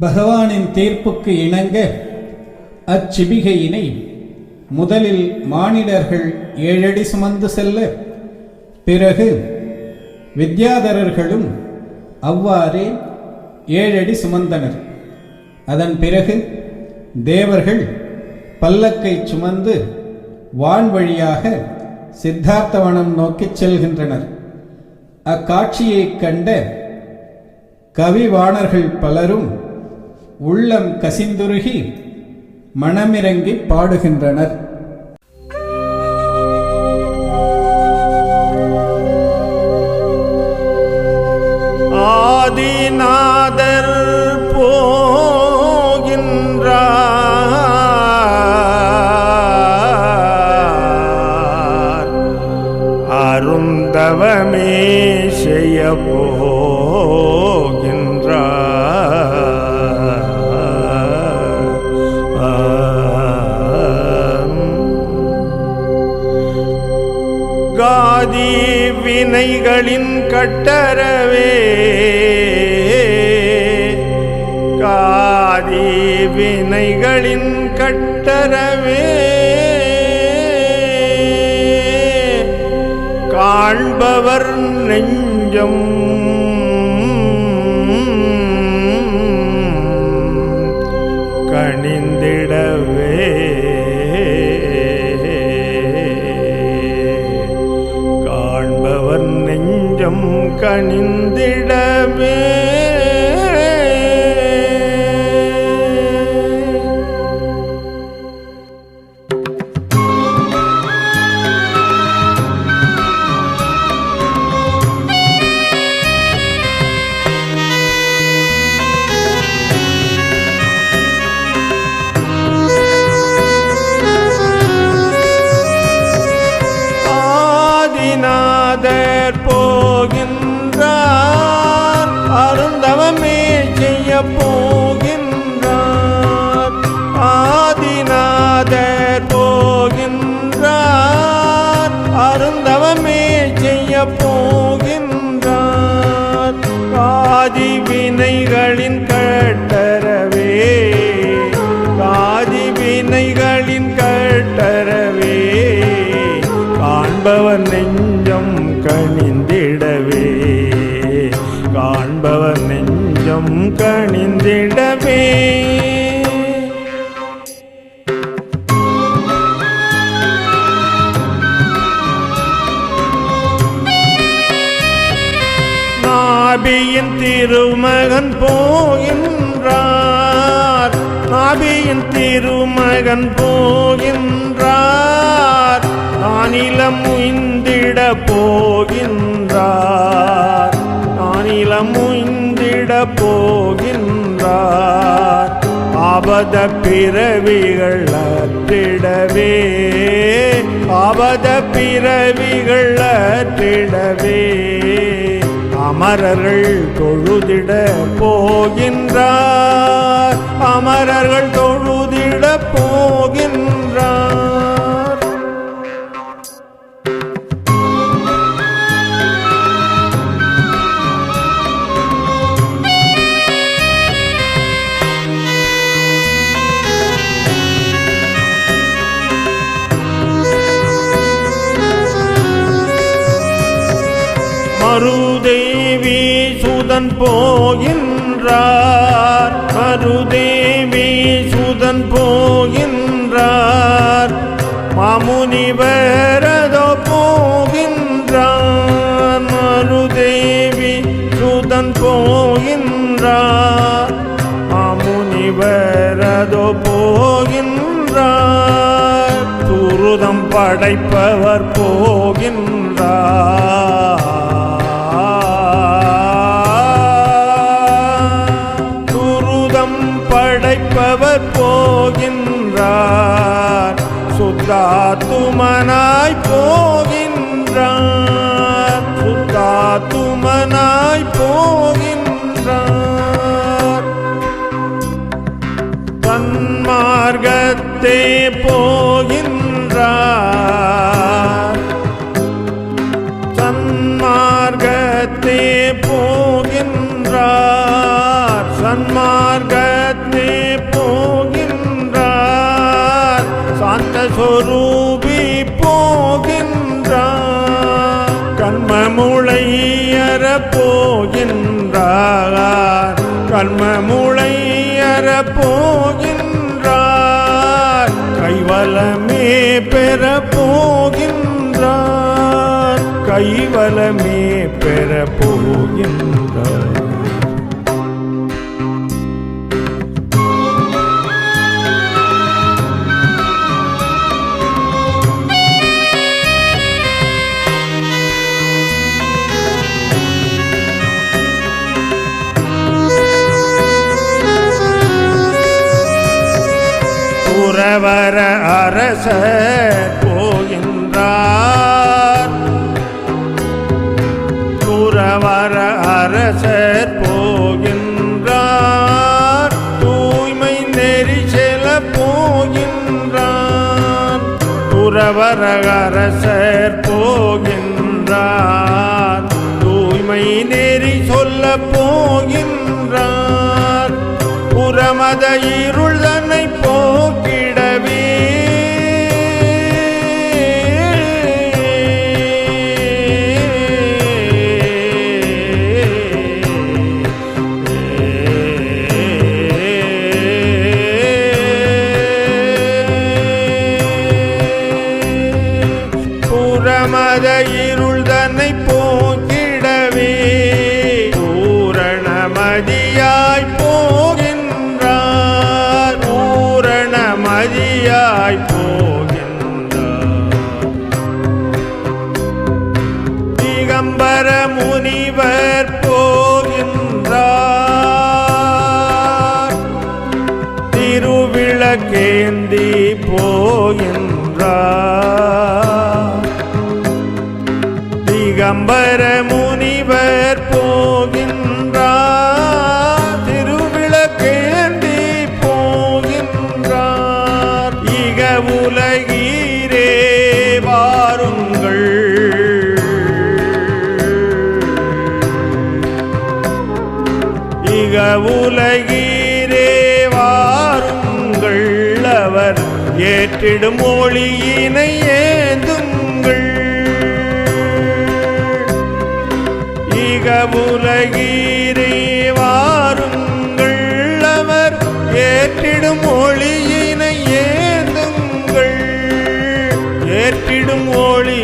பகவானின் தீர்ப்புக்கு இணங்க அச்சிபிகையினை முதலில் மானிடர்கள் ஏழடி சுமந்து செல்ல பிறகு வித்யாதரர்களும் அவ்வாறே ஏழடி சுமந்தனர். அதன் பிறகு தேவர்கள் பல்லக்கை சுமந்து வான் வழியாக சித்தார்த்தவனம் நோக்கிச் செல்கின்றனர். அக்காட்சியைக் கண்ட கவிவாணர்கள் பலரும் உள்ளம் கசிந்துருகி மனமிறங்கி பாடுகின்றனர். ஆதினா ஆதி வினைகளின் கட்டரவே காதி வினைகளின் கட்டரவே காண்பவர் நெஞ்சம். கணிந்திட கணிந்திடவே நாபியின் திருமகன் போகின்றார். நாபியின் திருமகன் போகின்றார். நானிலம் உய்ந்திட போகின்றார். நானிலம் உய்ந்திட போகின்றார். ஆபத பிறவிகள் அற்றிடவே. ஆபத பிறவிகள் அற்றிடவே. அமரர்கள் தொழுதிட போகின்றார். அமரர்கள் தொழுதிட போ மருதேவி சுதன் போகின்றார். மருதேவி சுதன் போகின்றார். மாமுனிவரதோ போகின்றார். மருதேவி சுதன் போகின்றார். மாமுனிவரதோ போகின்றார். துருதம் படைப்பவர் போகின்றார். போகின்றார் சுத்தாத்துமனாய் போகின்றார். சுத்தாத்துமனாய் போகின்றார். தன்மார்க்கத்தே போ போகின்றார் சொரூபி போகின்றார். கண்மமுளையற போகின்றார். கண்மமுளையற போகின்றார். கைவலமே பெற போகின்றார். கைவலமே பெற போகின்றார். புறவர அரச போகின்றார். புறவர அரச போகின்றார். தூய்மை நெறி செல போகின்றார். புறவர அரசர் போகின்றார். தூய்மை நெறி சொல்ல போகின்றார். புறமத இருள் மத இருள் தன்னை போக்கிடவே. பூரணமதியாய் போகின்றார். பூரணமதியாய் போகின்றார். திகம்பர முனிவர் போகின்றார். திருவிளக்கேந்தி போகின்றார். திகம்பர முனிவர் போகின்றார். திருவிளக்கேந்தி போகின்றார். இக உலகீரே வாருங்கள். இக உலகீரே வாருங்கள். அவர் ஏற்றிடும் மொழியினை ஏந்துங்கள் மிக உலகீரே வாருங்கள் அவர் ஏற்றிடும் மொழியினை ஏந்துங்கள். ஏற்றிடும் மொழி